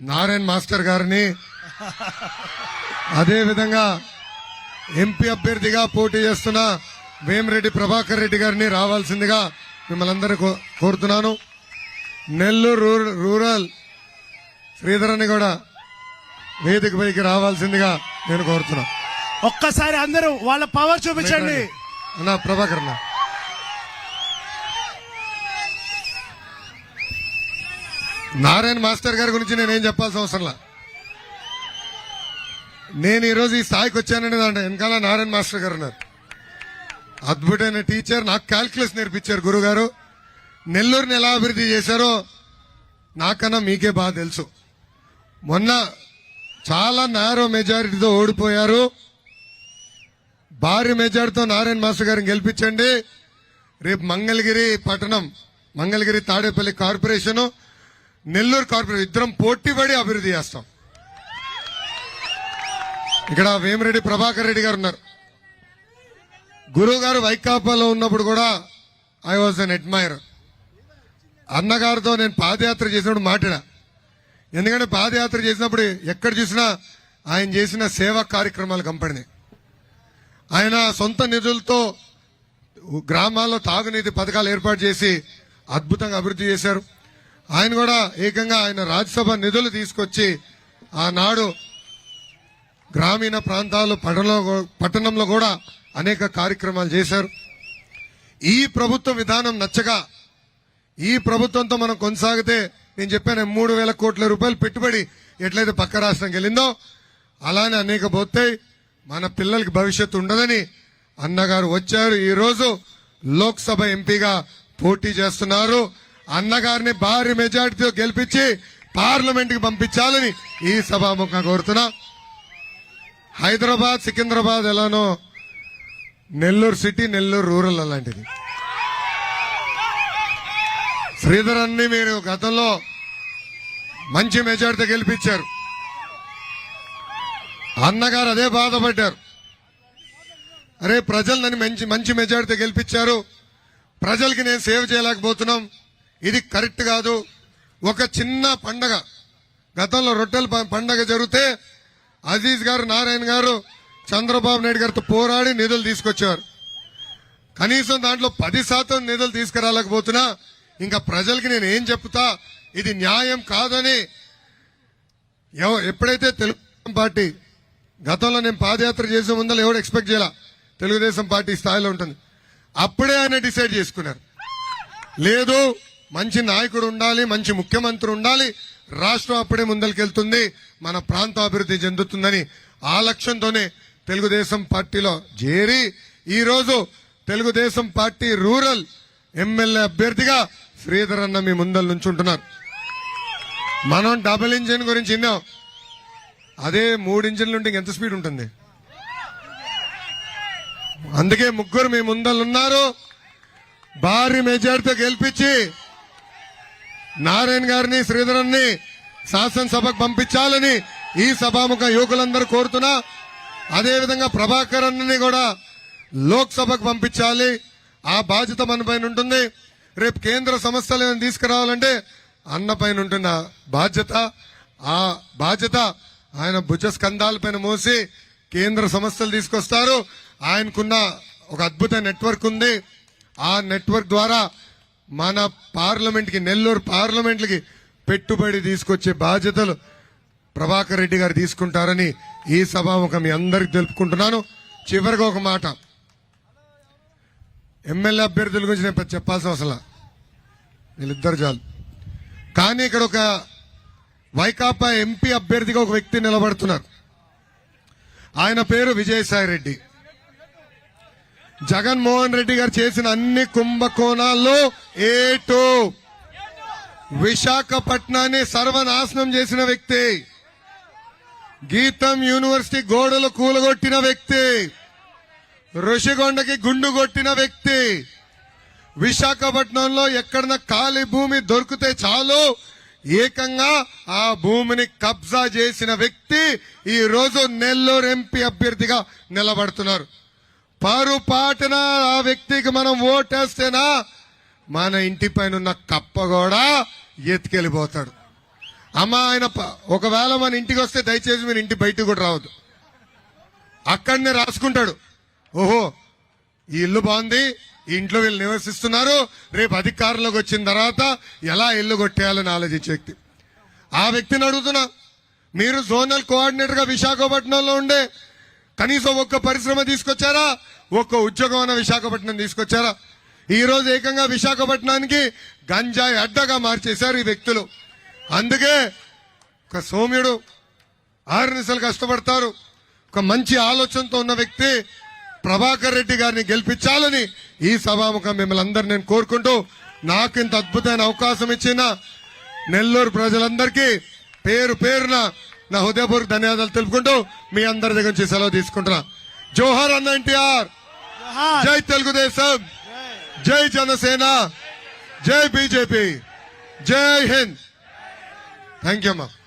Narayana master గారిని అదే విధంగా ఎంపీ అభ్యర్థిగా పోటీ చేస్తున్న వేమిరెడ్డి ప్రభాకర్ రెడ్డి గారిని రావాల్సిందిగా మిమ్మల్ని అందరూ కోరుతున్నాను. నెల్లూరు రూర- రూరల్ శ్రీధరని కూడా వేదిక పైకి రావాల్సిందిగా నేను కోరుతున్నా ఒక్కసారి అందరూ వాళ్ళ పవర్ చూపించండి. అన్నా ప్రభాకర్ అన్న. నారాయణ మాస్టర్ గారి గురించి నేనేం చెప్పాల్సిన అవసరంలా నేను ఈరోజు ఈ స్థాయికి వచ్చానని దాంట్లో వెనకాల నారాయణ మాస్టర్ గారు ఉన్నారు. అద్భుతమైన టీచర్ నాకు క్యాల్కులస్ నేర్పించారు గురుగారు. నెల్లూరుని ఎలా అభివృద్ధి చేశారో నాకన్నా మీకే బాగా తెలుసు. మొన్న చాలా నారో మెజారిటీతో ఓడిపోయారు. భారీ మెజారిటీతో నారాయణ మాస్టర్ గారిని గెలిపించండి. రేపు మంగళగిరి పట్టణం మంగళగిరి తాడేపల్లి కార్పొరేషన్ నెల్లూరు కార్పొరేషన్ ఇద్దరం పోటీపడి అభివృద్ధి చేస్తాం. ఇక్కడ వేమిరెడ్డి ప్రభాకర్ రెడ్డి గారు ఉన్నారు. గురువు గారు వైకాపాలో ఉన్నప్పుడు కూడా ఐ వాజ్ అన్ అడ్మైర్ అన్నగారితో నేను పాదయాత్ర చేసినప్పుడు మాట్లాడా. ఎందుకంటే పాదయాత్ర చేసినప్పుడు ఎక్కడ చూసినా ఆయన చేసిన సేవా కార్యక్రమాలు కంపెనీ ఆయన సొంత నిధులతో గ్రామాల్లో తాగునీతి పథకాలు ఏర్పాటు చేసి అద్భుతంగా అభివృద్ధి చేశారు. ఆయన కూడా ఏకంగా ఆయన రాజ్యసభ నిధులు తీసుకొచ్చి ఆనాడు గ్రామీణ ప్రాంతాలు పట్టణంలో పట్టణంలో కూడా అనేక కార్యక్రమాలు చేశారు. ఈ ప్రభుత్వ విధానం నచ్చగా ఈ ప్రభుత్వంతో మనం కొనసాగితే నేను చెప్పాను మూడు వేల కోట్ల రూపాయలు పెట్టుబడి ఎట్లయితే పక్క రాష్ట్రంకి వెళ్ళిందో అలానే అనేక పోతాయి. మన పిల్లలకి భవిష్యత్తు ఉండదని అన్నగారు వచ్చారు. ఈరోజు లోక్సభ ఎంపీగా పోటీ చేస్తున్నారు. అన్నగారిని భారీ మెజార్టీతో గెలిపించి పార్లమెంట్కి పంపించాలని ఈ సభాముఖంగా కోరుతున్నా. హైదరాబాద్ సికింద్రాబాద్ ఎలానో నెల్లూరు సిటీ నెల్లూరు రూరల్ అలాంటిది. శ్రీధర్ అన్ని మీరు గతంలో మంచి మెజార్టీతో గెలిపించారు. అన్నగారు అదే బాధపడ్డారు. అరే ప్రజలు నన్ను మంచి మంచి మెజార్టీతో గెలిపించారు. ప్రజలకి నేను సేవ చేయలేకపోతున్నాం. ఇది కరెక్ట్ కాదు. ఒక చిన్న పండగ. గతంలో రొట్టెల పండగ జరిగితే అజీజ్ గారు నారాయణ గారు చంద్రబాబు నాయుడు గారితో పోరాడి నిధులు తీసుకొచ్చారు. కనీసం దాంట్లో పది శాతం నిధులు తీసుకురాలేకపోతున్నా ఇంకా ప్రజలకి నేను ఏం చెప్తా? ఇది న్యాయం కాదని ఎప్పుడైతే తెలుగుదేశం పార్టీ గతంలో నేను పాదయాత్ర చేసే ముందర ఎవడు ఎక్స్పెక్ట్ చేయాల? తెలుగుదేశం పార్టీ స్థాయిలో ఉంటుంది. అప్పుడే ఆయన డిసైడ్ చేసుకున్నారు. లేదు మంచి నాయకుడు ఉండాలి మంచి ముఖ్యమంత్రి ఉండాలి. రాష్ట్రం అప్పుడే ముందరికెళ్తుంది. మన ప్రాంత అభివృద్ధి చెందుతుందని ఆ లక్ష్యంతోనే తెలుగుదేశం పార్టీలో చేరి ఈరోజు తెలుగుదేశం పార్టీ రూరల్ ఎమ్మెల్యే అభ్యర్థిగా శ్రీధర్ అన్న మీ ముందర నుంచుంటున్నారు. మనం డబుల్ ఇంజిన్ గురించి విన్నాం. అదే మూడు ఇంజిన్లు ఉంటే ఎంత స్పీడ్ ఉంటుంది? అందుకే ముగ్గురు మీ ముందర ఉన్నారు భారీ మెజార్టీతో గెలిపించి నారాయణ గారిని శ్రీధరన్ని శాసనసభకు పంపించాలని ఈ సభాముఖ యువకులందరూ కోరుతున్నా. అదేవిధంగా ప్రభాకర్ అన్నని కూడా లోక్సభకు పంపించాలి. ఆ బాధ్యత మన పైన ఉంటుంది. రేపు కేంద్ర సమస్యలు ఏమైనా తీసుకురావాలంటే అన్న పైన ఉంటున్న బాధ్యత ఆ బాధ్యత ఆయన భుజ స్కంధాలపైన మోసి కేంద్ర సమస్యలు తీసుకొస్తారు. ఆయనకున్న ఒక అద్భుత నెట్వర్క్ ఉంది. ఆ నెట్వర్క్ ద్వారా మన పార్లమెంట్కి నెల్లూరు పార్లమెంట్కి పెట్టుబడి తీసుకొచ్చే బాధ్యతలు ప్రభాకర్ రెడ్డి గారు తీసుకుంటారని ఈ సభాముఖం మీ అందరికి తెలుపుకుంటున్నాను. చివరిగా ఒక మాట. ఎమ్మెల్యే అభ్యర్థుల గురించి నేను చెప్పాల్సిన అవసరం వీళ్ళిద్దరు చాలు. కానీ ఇక్కడ ఒక వైకాపా ఎంపీ అభ్యర్థిగా ఒక వ్యక్తి నిలబడుతున్నారు. ఆయన పేరు విజయసాయి రెడ్డి. జగన్మోహన్ రెడ్డి గారు చేసిన అన్ని కుంభకోణాల్లో ఏటో విశాఖపట్నాన్ని సర్వనాశనం చేసిన వ్యక్తి. గీతం యూనివర్సిటీ గోడలు కూలగొట్టిన వ్యక్తి. ఋషికొండకి గుండు కొట్టిన వ్యక్తి. విశాఖపట్నంలో ఎక్కడన్నా ఖాళీ భూమి దొరికితే చాలు. ఏకంగా ఆ భూమిని కబ్జా చేసిన వ్యక్తి ఈ రోజు నెల్లూరు ఎంపీ అభ్యర్థిగా నిలబడుతున్నారు. పారుపాటున ఆ వ్యక్తికి మనం ఓటేస్తేనా? మన ఇంటి పైన ఉన్న కప్ప కూడా ఎత్తుకెళ్ళిపోతాడు. అమ్మ ఆయన ప- ఒకవేళ మన ఇంటికి వస్తే దయచేసి మీరు ఇంటి బయటకు కూడా రావద్దు. అక్కడనే రాసుకుంటాడు. ఓహో ఈ ఇల్లు బాగుంది ఈ ఇంట్లో వీళ్ళు నివసిస్తున్నారు రేపు అధికారంలోకి వచ్చిన తర్వాత ఎలా ఇల్లు కొట్టేయాలని ఆలోచించే వ్యక్తి. ఆ వ్యక్తిని అడుగుతున్నా. మీరు జోనల్ కోఆర్డినేటర్గా విశాఖపట్నంలో ఉండే కనీసం ఒక్క పరిశ్రమ తీసుకొచ్చారా? ఒక్క ఉద్యోగం అన్న విశాఖపట్నం తీసుకొచ్చారా? ఈరోజు ఏకంగా విశాఖపట్నానికి గంజాయి అడ్డగా మార్చేశారు ఈ వ్యక్తులు. అందుకే ఒక సౌమ్యుడు ఆరునిసలు కష్టపడతారు. ఒక మంచి ఆలోచనతో ఉన్న వ్యక్తి ప్రభాకర్ రెడ్డి గారిని గెలిపించాలని ఈ సభాముఖం మిమ్మల్ని అందరు నేను కోరుకుంటూ నాకు ఇంత అద్భుతమైన అవకాశం ఇచ్చిన నెల్లూరు ప్రజలందరికీ పేరు పేరున నా హృదయపూర్వక ధన్యవాదాలు తెలుపుకుంటూ మీ అందరి దగ్గర నుంచి సెలవు తీసుకుంటున్నా. జోహర్ అన్న ఎన్టీఆర్. జై తెలుగుదేశం! జై జనసేన! జై బీజేపీ! జై హింద్! థ్యాంక్ యూ అమ్మా.